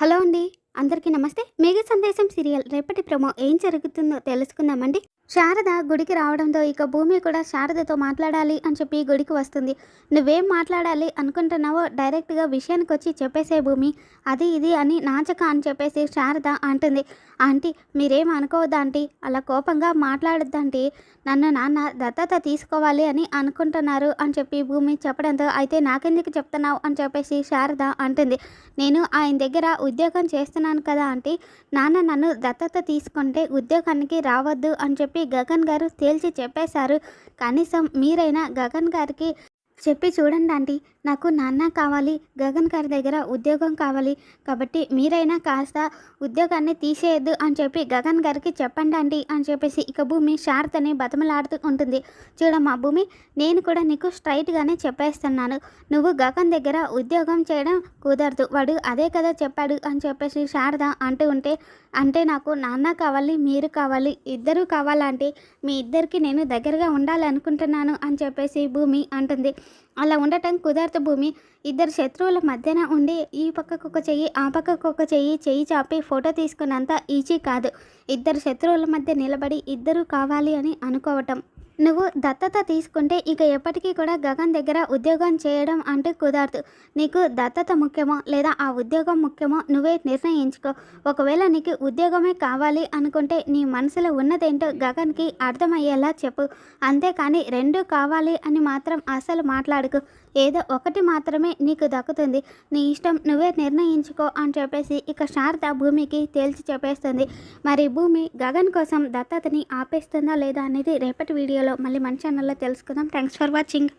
Hello అండి. అందరికీ నమస్తే. మేఘ సందేశం సీరియల్ రేపటి ప్రమో ఏం జరుగుతుందో తెలుసుకుందామండి. శారద గుడికి రావడంతో ఇక భూమి కూడా శారదతో మాట్లాడాలి అని చెప్పి గుడికి వస్తుంది. నువ్వేం మాట్లాడాలి అనుకుంటున్నావో డైరెక్ట్గా విషయానికి వచ్చి చెప్పేసే భూమి. అది ఇది అని నాచక అని చెప్పేసి శారద అంటుంది. ఆంటీ మీరేం అనుకోవద్దు ఆంటీ. అలా కోపంగా మాట్లాడొద్దంటీ నన్ను నాన్న దత్తత తీసుకోవాలి అని అనుకుంటున్నారు అని చెప్పి భూమి చెప్పడంతో అయితే నాకెందుకు చెప్తున్నావు అని చెప్పేసి శారద అంటుంది. నేను ఆయన దగ్గర ఉద్యోగం చేస్తున్నాను కదా ఆంటీ. నాన్న నన్ను దత్తత తీసుకుంటే ఉద్యోగానికి రావద్దు అని చెప్పి చెప్పి గగన్ గారు తేల్చి చెప్పేశారు. కనీసం మీరైనా గగన్ గారికి చెప్పి చూడండి ఆంటీ. నాకు నాన్న కావాలి గగన్ గారి దగ్గర ఉద్యోగం కావాలి. కాబట్టి మీరైనా కాస్త ఉద్యోగాన్ని తీసేయద్దు అని చెప్పి గగన్ గారికి చెప్పండి ఆంటీ అని చెప్పేసి ఇక భూమి శారతని బతమలాడుతూ ఉంటుంది. చూడమ్మా భూమి నేను కూడా నీకు స్ట్రైట్గానే చెప్పేస్తున్నాను. నువ్వు గగన్ దగ్గర ఉద్యోగం చేయడం కుదరదు. వాడు అదే కదా చెప్పాడు అని చెప్పేసి శారద అంటూ ఉంటే అంటే నాకు నాన్న కావాలి మీరు కావాలి ఇద్దరూ కావాలంటే మీ ఇద్దరికి నేను దగ్గరగా ఉండాలనుకుంటున్నాను అని చెప్పేసి భూమి అంటుంది. అలా ఉండటం కుదరదు భూమి. ఇద్దరు శత్రువుల మధ్యన ఉండి ఈ పక్కకు ఒక చెయ్యి ఆ పక్కకు ఒక చెయ్యి చెయ్యి చాపి ఫోటో తీసుకున్నంత ఈజీ కాదు. ఇద్దరు శత్రువుల మధ్య నిలబడి ఇద్దరు కావాలి అని అనుకోవటం. నువ్వు దత్తత తీసుకుంటే ఇక ఎప్పటికీ కూడా గగన్ దగ్గర ఉద్యోగం చేయడం అంటే కుదరదు. నీకు దత్తత ముఖ్యమో లేదా ఆ ఉద్యోగం ముఖ్యమో నువ్వే నిర్ణయించుకో. ఒకవేళ నీకు ఉద్యోగమే కావాలి అనుకుంటే నీ మనసులో ఉన్నదేంటో గగన్కి అర్థమయ్యేలా చెప్పు. అంతేకాని రెండు కావాలి అని మాత్రం అసలు మాట్లాడుకు. ఏదో ఒకటి మాత్రమే నీకు దక్కుతుంది. నీ ఇష్టం నువ్వే నిర్ణయించుకో అని చెప్పేసి ఇక శారద భూమికి తేల్చి చెప్పేస్తుంది. మరి భూమి గగన్ కోసం దత్తతని ఆపేస్తుందా లేదా అనేది రేపటి వీడియోలో వీడియోలో మళ్ళీ మన ఛానల్లో తెలుసుకుందాం. Thanks for watching